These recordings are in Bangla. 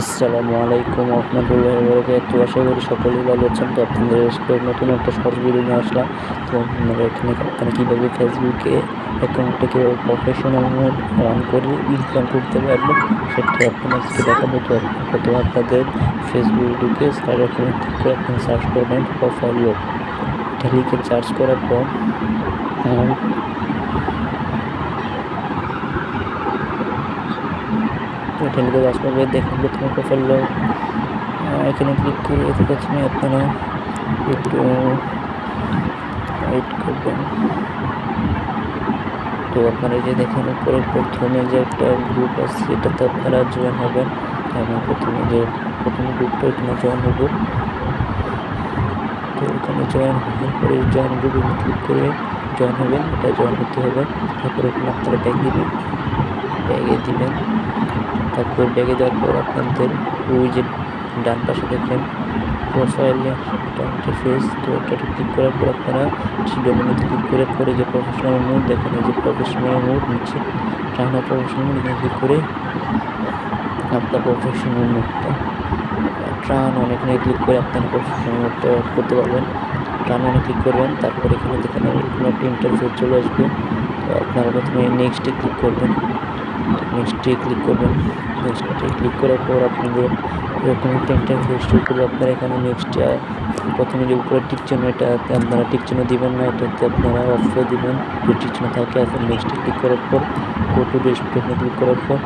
আসসালামু আলাইকুম রহমতুল্লাহ বরকাত আশা করি সকলেই ভালো আছেন। তো আপনাদের নতুন একটা শর্ট ভিডিও নিয়ে আসলাম। তো আপনারা এখানে আপনারা কীভাবে ফেসবুকে অ্যাকাউন্টটাকে প্রফেশনাল মোড অন করে ইনকাম করতে পারবেন, সেটা আপনার আজকে দেখাবো। তো প্রথমে আপনাদের ফেসবুক সার্চ ক্লিক করে আপনি সার্চ করবেন প্রোফাইল এটা লিখে সার্চ করার পর আহ, এটা লিখে করবে দেখুন প্রথমে প্রোফাইল এখানে ক্লিক করে এতে প্রথমে আপনারা একটু ওয়েট করবেন। তো আপনারা যে দেখেন উপরে প্রথমে যে একটা গ্রুপ আছে সেটাতে আপনারা জয়েন হবেন। আমি প্রথমে যে প্রথমে গ্রুপটা এখানে জয়েন হব। তো এখানে জয়েন হওয়ার পরে জয়েন গ্রুপে ক্লিক করে জয়েন হবেন এটা জয়েন হতে হবে। তারপরে এখানে আপনারা ব্যাগ দিবেন। ব্যাগে দিবেন। তারপর ব্যাগে দেওয়ার পর আপনাদের ওই যে ডান পাশে দেখেন প্রোফাইলে একটা ফেস তো ওটাতে ক্লিক করার পর আপনারা ডোমিনেতে ক্লিক করে পরে যে প্রফেশনাল মোড দেখেন যে প্রফেশনাল মোড নিচ্ছে টানা প্রফেশনাল এখানে ক্লিক করে আপনার প্রফেশনাল মোডটা ট্রান অনেকখানে ক্লিক করে আপনার প্রফেশনাল মোডটা করতে পারবেন। ট্রান অনেক ক্লিক করবেন, তারপর এখানে দেখেন এরকম একটা ইন্টারফেস চলে আসবে। আপনারা প্রথমে নেক্সটে ক্লিক করবেন। নেক্সটে ক্লিক করবেন। নেক্সটে ক্লিক করার পর আপনাদের এরকম একটা ইন্টারফেস করবে। আপনারা এখানে নেক্সট প্রথমে যে উপরে টিক এটা আপনারা টিক দিবেন না, এটাতে আপনারা অফ দিবেন। যদি টিক থাকে, এখন নেক্সটে ক্লিক করার পর গো টু ক্লিক করার পর,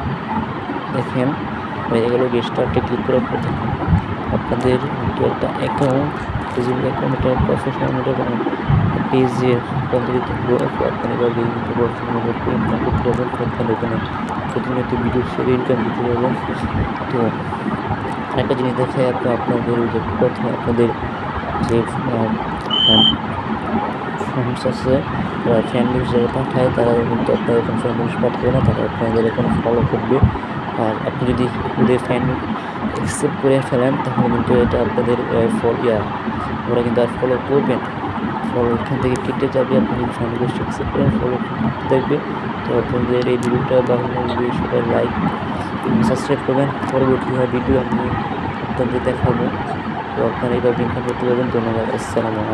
দেখেন, হয়ে গেল রেস্টার্টে ক্লিক করার পর দেখুন, আপনাদের একটা অ্যাকাউন্ট ফেসবুক অ্যাকাউন্ট এটা প্রফেশনাল পেজের পদ্ধতিতে আপনারা এভাবে কিন্তু প্রফেশনাল করতে ইনকাম করতে পারবেন এখানে প্রতিনিয়ত ভিডিও শেয়ারে ইনকাম করতে পারবেন তো একটা জিনিস দেখায় আপনার আপনাদের যে প্রথমে আপনাদের যে ফ্রেন্ডস আছে তারা ফ্রেন্ড লিস্ট যারা পাঠায়, তারা কিন্তু আপনার ফ্রেন্ড লিস্ট পাঠাবে না। তারা আপনাদের এখানে ফলো করবে। আর আপনি যদি ওদের ফ্রেন্ড অ্যাকসেপ্ট করে ফেলেন, তাহলে কিন্তু এটা আপনাদের ফল ইয়া, ওরা কিন্তু আর ফলো করবে না। ফলো এখান থেকে কেটে যাবে, আপনি যদি লিস্ট অ্যাকসেপ্ট করেন ফলো দেখবে। তো আপনাদের এই ভিডিওটা বা ভিডিও সবাই লাইক সাবস্ক্রাইব করবেন। পরবর্তী ভিডিও আমি আপনাদের দেখাবো। তো আপনারা এইভাবে ইনকাম করতে পারবেন ধন্যবাদ। আসসালামু